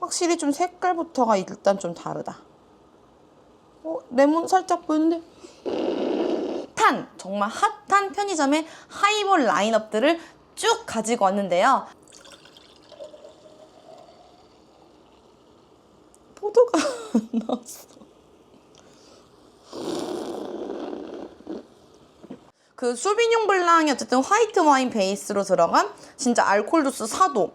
확실히 좀 색깔부터가 일단 좀 다르다. 어, 레몬 살짝 보이는데? 핫한, 정말 핫한 편의점의 하이볼 라인업들을 쭉 가지고 왔는데요. 포도가 안 나왔어. 그 수비뇽 블랑이 어쨌든 화이트 와인 베이스로 들어간 진짜 알콜 도수 4도.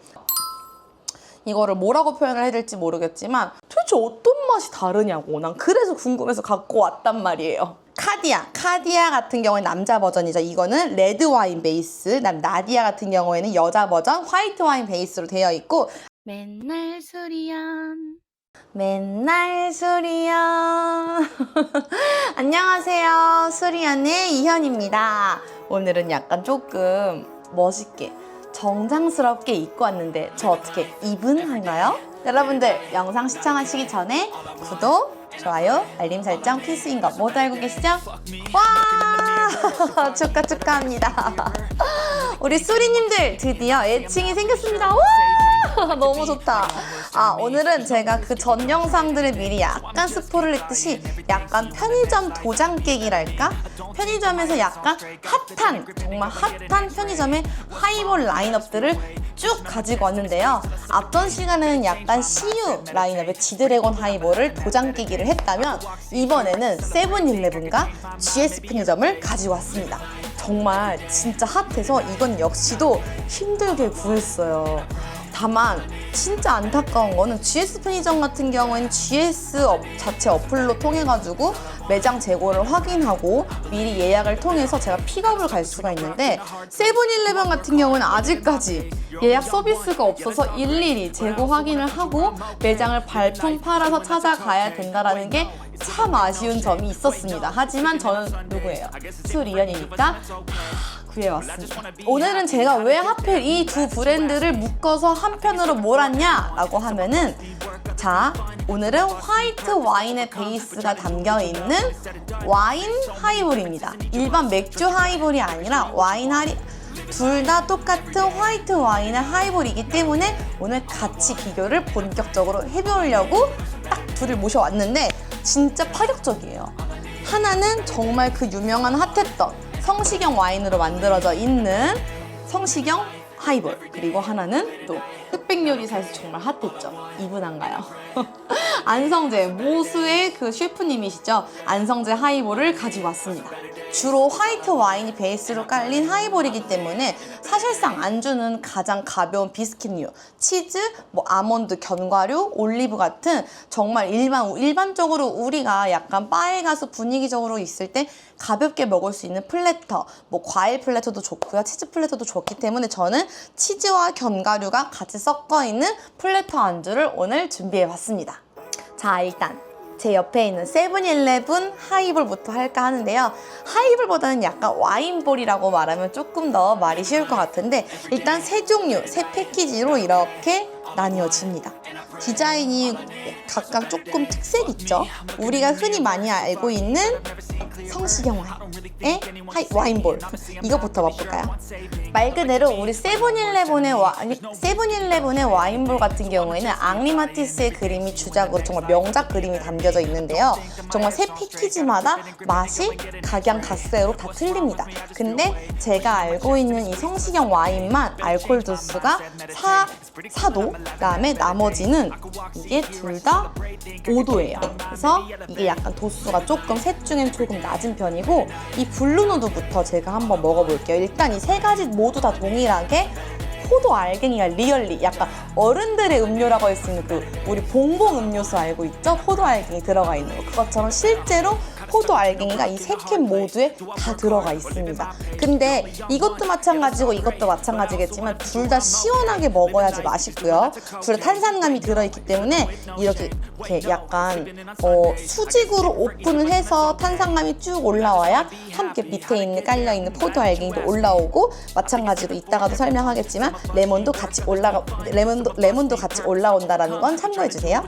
이거를 뭐라고 표현을 해야 될지 모르겠지만 도대체 어떤 맛이 다르냐고 난 그래서 궁금해서 갖고 왔단 말이에요. 카디아, 카디아 같은 경우는 남자 버전이죠. 이거는 레드 와인 베이스. 난 나디아 같은 경우에는 여자 버전 화이트 와인 베이스로 되어 있고 맨날 수리연 맨날 수리연 안녕하세요 수리연의 이현입니다 오늘은 약간 조금 멋있게 정장스럽게 입고 왔는데 저 어떻게 이분한가요? 여러분들 영상 시청하시기 전에 구독, 좋아요, 알림 설정 필수인 거 모두 알고 계시죠? 와 축하 축하합니다 우리 수리님들 드디어 애칭이 생겼습니다 와 너무 좋다. 아, 오늘은 제가 그 전 영상들을 미리 약간 스포를 했듯이 약간 편의점 도장 깨기랄까? 편의점에서 약간 핫한, 정말 핫한 편의점의 하이볼 라인업들을 쭉 가지고 왔는데요. 앞전 시간에는 약간 CU 라인업의 지드래곤 하이볼을 도장 깨기를 했다면 이번에는 세븐일레븐과 GS 편의점을 가지고 왔습니다. 정말 진짜 핫해서 이건 역시도 힘들게 구했어요. 다만 진짜 안타까운 거는 GS 편의점 같은 경우에는 GS 업, 자체 어플로 통해 가지고 매장 재고를 확인하고 미리 예약을 통해서 제가 픽업을 갈 수가 있는데 세븐일레븐 같은 경우는 아직까지 예약 서비스가 없어서 일일이 재고 확인을 하고 매장을 발품 팔아서 찾아가야 된다라는 게 참 아쉬운 점이 있었습니다. 하지만 저는 누구예요? 수리연이니까 다 구해왔습니다. 오늘은 제가 왜 하필 이 두 브랜드를 묶어서 한 편으로 몰았냐라고 하면은 자 오늘은 화이트 와인의 베이스가 담겨 있는 와인 하이볼입니다. 일반 맥주 하이볼이 아니라 와인 하이 둘다 똑같은 화이트 와인의 하이볼이기 때문에 오늘 같이 비교를 본격적으로 해보려고 딱 둘을 모셔왔는데 진짜 파격적이에요. 하나는 정말 그 유명한 핫했던 성시경 와인으로 만들어져 있는 성시경 하이볼. 그리고 하나는 또 흑백 요리사에서 정말 핫했죠. 이분한가요? 안성재 모수의 그 셰프님이시죠? 안성재 하이볼을 가지고 왔습니다 주로 화이트 와인이 베이스로 깔린 하이볼이기 때문에 사실상 안주는 가장 가벼운 비스킷류, 치즈, 뭐 아몬드, 견과류, 올리브 같은 정말 일반 일반적으로 우리가 약간 바에 가서 분위기적으로 있을 때 가볍게 먹을 수 있는 플래터, 뭐 과일 플래터도 좋고요, 치즈 플래터도 좋기 때문에 저는 치즈와 견과류가 같이 섞어 있는 플래터 안주를 오늘 준비해 봤습니다. 자, 일단 제 옆에 있는 세븐일레븐 하이볼부터 할까 하는데요. 하이볼보다는 약간 와인볼이라고 말하면 조금 더 말이 쉬울 것 같은데 일단 세 종류, 세 패키지로 이렇게 나뉘어집니다. 디자인이 각각 조금 특색 있죠? 우리가 흔히 많이 알고 있는 성시경 와인의 하이, 와인볼 이거부터 맛볼까요? 말 그대로 우리 세븐일레븐의 와 세븐일레븐의 와인볼 같은 경우에는 앙리 마티스의 그림이 주작으로 정말 명작 그림이 담겨져 있는데요. 정말 새 패키지마다 맛이 각양 각색으로 다 틀립니다. 근데 제가 알고 있는 이 성시경 와인만 알코올 도수가 4, 4도 그다음에 나머지는 이게 둘 다 5도예요. 그래서 이게 약간 도수가 조금 셋 중엔 조금 낮은 편이고 이 블루노드부터 제가 한번 먹어볼게요. 일단 이 세 가지 모두 다 동일하게 포도 알갱이가 리얼리 약간 어른들의 음료라고 있는 그 우리 봉봉 음료수 알고 있죠? 포도 알갱이 들어가 있는 거 그것처럼 실제로 포도 알갱이가 이 세 캔 모두에 다 들어가 있습니다. 근데 이것도 마찬가지고 이것도 마찬가지겠지만 둘 다 시원하게 먹어야지 맛있고요. 둘 다 탄산감이 들어있기 때문에 이렇게, 이렇게 약간 어, 수직으로 오픈을 해서 탄산감이 쭉 올라와야 함께 밑에 있는 깔려 있는 포도 알갱이도 올라오고 마찬가지로 이따가도 설명하겠지만 레몬도 같이 올라가 레몬도 레몬도 같이 올라온다라는 건 참고해 주세요.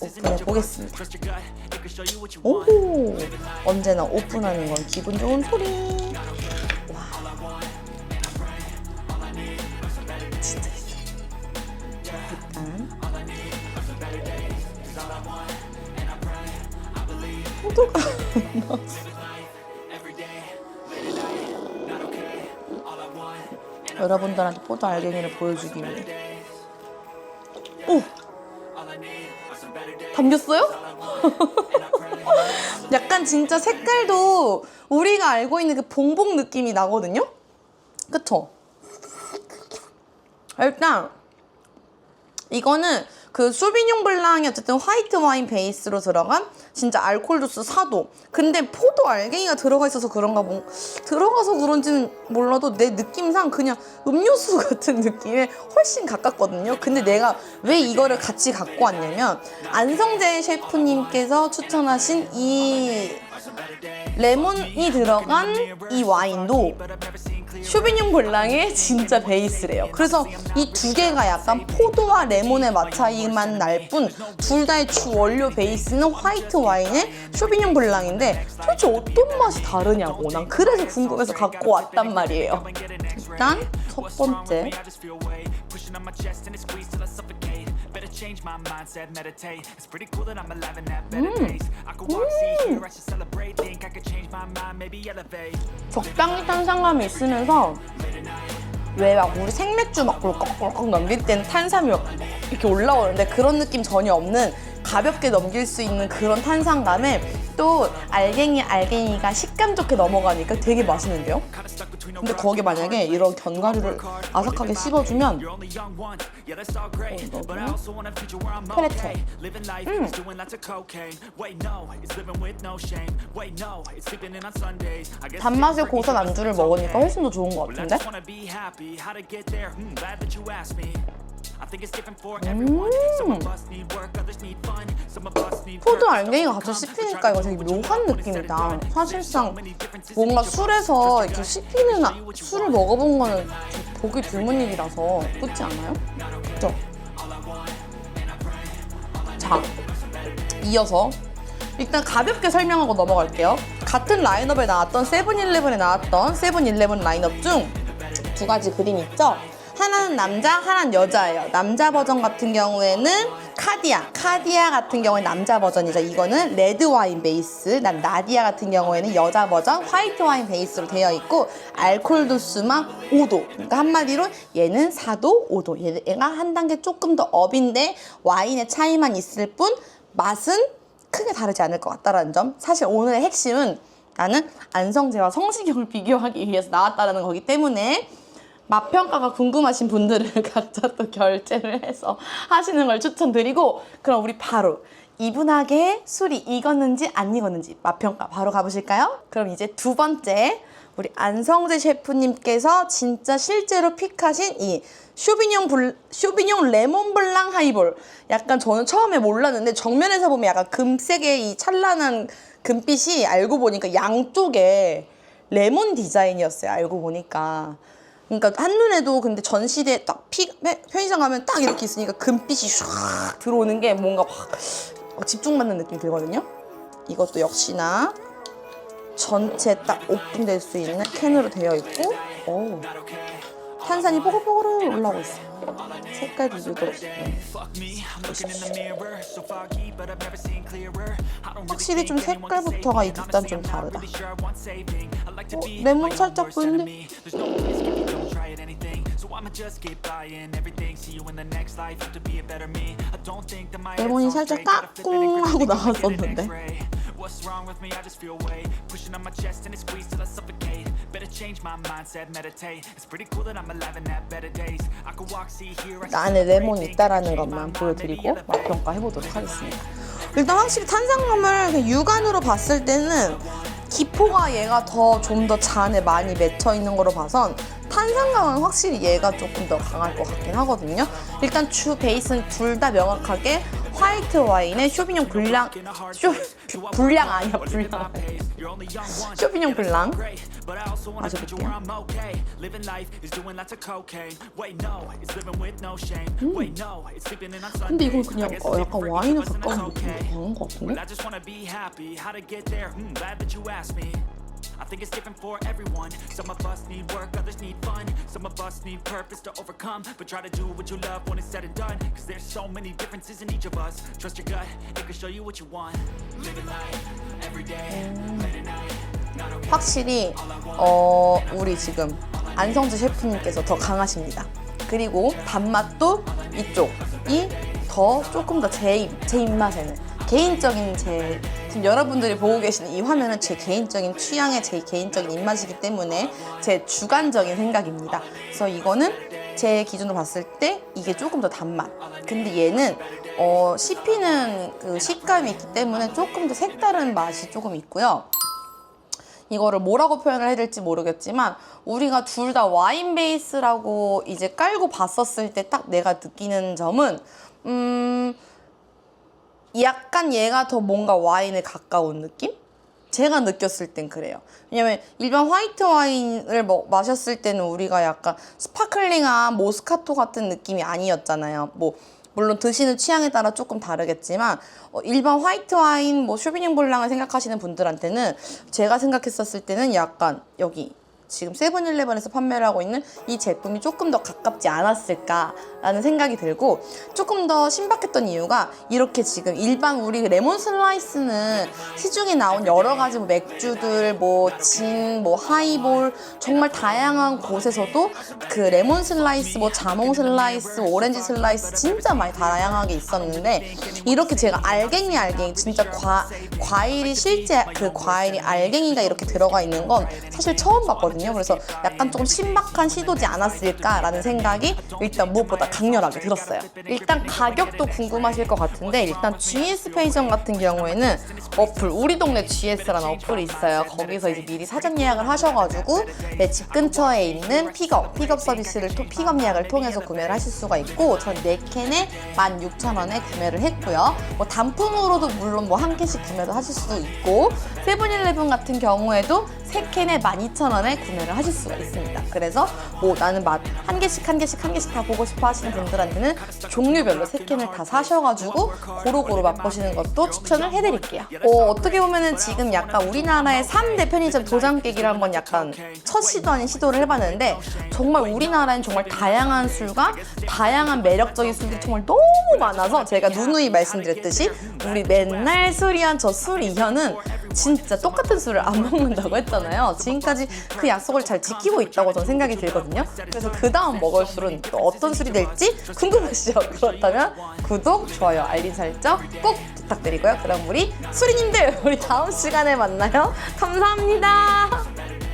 네, 오픈해 보겠습니다. 오! 언제나 오픈하는 건 기분 좋은 소리! 와. 진짜 있어. 일단. 포도가 여러분들한테 포도 알갱이를 보여주기 위해. 오! 담겼어요? 약간 진짜 색깔도 우리가 알고 있는 그 봉봉 느낌이 나거든요? 그쵸? 일단 이거는 그 쇼비뇽 블랑이 어쨌든 화이트 와인 베이스로 들어간 진짜 알코올 도수 4도. 근데 포도 알갱이가 들어가 있어서 그런가 뭐 들어가서 그런지는 몰라도 내 느낌상 그냥 음료수 같은 느낌에 훨씬 가깝거든요. 근데 내가 왜 이거를 같이 갖고 왔냐면 안성재 셰프님께서 추천하신 이 레몬이 들어간 이 와인도 쇼비뇽 블랑의 진짜 베이스래요. 그래서 이 두 개가 약간 포도와 레몬의 맛 차이만 날 뿐 둘 다의 주 원료 베이스는 화이트 와인의 쇼비뇽 블랑인데 도대체 어떤 맛이 다르냐고 난 그래서 궁금해서 갖고 왔단 말이에요. 일단 첫 번째 change my mindset, meditate. It's pretty cool that I'm alive and have better days. I could walk, see, hear, I should celebrate. Think I could change my mind, maybe elevate. 적당히 탄산감이 있으면서 왜 막 우리 생맥주 막 꿀꺽꿀꺽 넘길 때는 탄산이 막 이렇게 올라오는데 그런 느낌 전혀 없는 가볍게 넘길 수 있는 그런 탄산감에 또 알갱이 알갱이가 식감 좋게 넘어가니까 되게 맛있는데요? 근데 거기에 만약에 이런 견과류를 아삭하게 씹어주면. Oh. I guess 단맛의 고선 안주를 먹으니까 훨씬 더 좋은 것 같은데? Hmm, need 포도 알갱이가 같이. 씹히니까 이거 되게 묘한 느낌이다. 사실상 뭔가 술에서 이렇게 씹히는 아- 술을 먹어본 거는 좀 보기 드문 일이라서 그렇지 않아요? 그죠? 자, 이어서 일단 가볍게 설명하고 넘어갈게요. 같은 라인업에 나왔던 세븐일레븐에 나왔던 세븐일레븐 라인업 중 두 가지 그림 있죠? 하나는 남자, 하나는 여자예요. 남자 버전 같은 경우에는 카디아, 카디아 같은 경우에 남자 버전이죠. 이거는 레드 와인 베이스, 난 나디아 같은 경우에는 여자 버전 화이트 와인 베이스로 되어 있고 알코올 도수만 5도. 그러니까 한마디로 얘는 4도, 5도. 얘- 얘가 한 단계 조금 더 업인데 와인의 차이만 있을 뿐 맛은 크게 다르지 않을 것 같다라는 점. 사실 오늘의 핵심은 나는 안성재와 성시경을 비교하기 위해서 나왔다는 거기 때문에 맛 평가가 궁금하신 분들은 각자 또 결제를 해서 하시는 걸 추천드리고 그럼 우리 바로 이분하게 술이 익었는지 안 익었는지 맛 평가 바로 가보실까요? 그럼 이제 두 번째 우리 안성재 셰프님께서 진짜 실제로 픽하신 이 쇼비뇽 불 쇼비뇽 레몬 블랑 하이볼 약간 저는 처음에 몰랐는데 정면에서 보면 약간 금색의 이 찬란한 금빛이 알고 보니까 양쪽에 레몬 디자인이었어요 알고 보니까 그러니까 한눈에도 근데 전시대 딱 피, 편의점 가면 딱 이렇게 있으니까 금빛이 샥 들어오는 게 뭔가 확 어, 집중받는 느낌이 들거든요 이것도 역시나 전체 딱 오픈될 수 있는 캔으로 되어 있고 오, 탄산이 뽀글뽀글 올라오고 있어요 색깔 네. Really 확실히 좀 색깔부터가. 일단 좀 다르다. 어, 레몬 살짝 보이는데? 레몬이 살짝 까꿍 하고 나왔었는데. What's wrong with me? I just feel weight pushing on my chest and it squeezes till I suffocate. Better change my mindset, meditate. It's pretty cool that I'm alive and have better days. I could walk, see, hear. I should 안에 레몬 있다라는 것만 보여드리고 maybe 맛 elevate. 평가 해보도록 하겠습니다. 일단 확실히 탄산감을 육안으로 봤을 때는 기포가 얘가 더 좀더 잔에 많이 맺혀 있는 거로 봐선 탄산감은 확실히 얘가 조금 더 강할 것 같긴 하거든요. 일단 주 베이스는 둘 다 명확하게 화이트 와인의 쇼비뇽 블랑 쇼 불량 아니야 once. 쇼비뇽 블랑 마셔볼게요. On 근데 이건. 그냥 어, 약간 와인에 가까운 느낌이 강한 것 같은데? I? Hmm, think it's different for everyone. Some of us need work, others need fun. Some of us need purpose to overcome. But try to do what you love when it's said and done. Cause there's so many differences in each of us. Trust your gut, it can show you what you want. Living life, every day, late at night. 확실히 어 우리 지금 안성주 셰프님께서 더 강하십니다. 그리고 단맛도 이쪽이 더 조금 더 제 제 입맛에는 개인적인 제 지금 여러분들이 보고 계시는 이 화면은 제 개인적인 취향의 제 개인적인 입맛이기 때문에 제 주관적인 생각입니다. 그래서 이거는 제 기준으로 봤을 때 이게 조금 더 단맛. 근데 얘는 어 씹히는 그 식감이 있기 때문에 조금 더 색다른 맛이 조금 있고요. 이거를 뭐라고 표현을 해야 될지 모르겠지만 우리가 둘 다 와인 베이스라고 이제 깔고 봤었을 때 딱 내가 느끼는 점은 음 약간 얘가 더 뭔가 와인에 가까운 느낌? 제가 느꼈을 땐 그래요. 왜냐면 일반 화이트 와인을 뭐 마셨을 때는 우리가 약간 스파클링한 모스카토 같은 느낌이 아니었잖아요. 뭐 물론 드시는 취향에 따라 조금 다르겠지만 어, 일반 화이트 와인 뭐 쇼비뇽 블랑을 생각하시는 분들한테는 제가 생각했었을 때는 약간 여기 지금 세븐일레븐에서 판매를 하고 있는 이 제품이 조금 더 가깝지 않았을까라는 생각이 들고 조금 더 신박했던 이유가 이렇게 지금 일반 우리 레몬 슬라이스는 시중에 나온 여러 가지 뭐 맥주들 뭐 진, 뭐 하이볼 정말 다양한 곳에서도 그 레몬 슬라이스, 뭐 자몽 슬라이스, 오렌지 슬라이스 진짜 많이 다양하게 있었는데 이렇게 제가 알갱이 알갱이 진짜 과, 과일이 실제 그 과일이 알갱이가 이렇게 들어가 있는 건 사실 처음 봤거든요. 그래서 약간 조금 신박한 시도지 않았을까라는 생각이 일단 무엇보다 강렬하게 들었어요. 일단 가격도 궁금하실 것 같은데 일단 GS 페이점 같은 경우에는 어플 우리 동네 GS라는 어플이 있어요. 거기서 이제 미리 사전 예약을 하셔가지고 내 집 근처에 있는 픽업 픽업 서비스를 또 픽업 예약을 통해서 구매를 하실 수가 있고 전 4캔에 16,000원에 구매를 했고요. 뭐 단품으로도 물론 뭐 한 캔씩 구매도 하실 수도 있고 세븐일레븐 같은 경우에도 3캔에 12,000원에 구매를 하실 수가 있습니다. 그래서 뭐 나는 맛 한 개씩 한 개씩 한 개씩 다 보고 싶어 하시는 분들한테는 종류별로 3캔을 다 사셔가지고 고루고루 맛보시는 것도 추천을 해드릴게요. 어, 어떻게 보면은 지금 약간 우리나라의 3대 편의점 도장 깨기를 한번 약간 첫 시도 아닌 시도를 해봤는데 정말 우리나라엔 정말 다양한 술과 다양한 매력적인 술들이 정말 너무 많아서 제가 누누이 말씀드렸듯이 우리 맨날 술이한 저 술이현은 진짜 똑같은 술을 안 먹는다고 했잖아요. 지금까지 그 약속을 잘 지키고 있다고 저는 생각이 들거든요. 그래서 그 다음 먹을 술은 또 어떤 술이 될지 궁금하시죠? 그렇다면 구독, 좋아요, 알림 설정 꼭 부탁드리고요. 그럼 우리 수리님들 우리 다음 시간에 만나요. 감사합니다.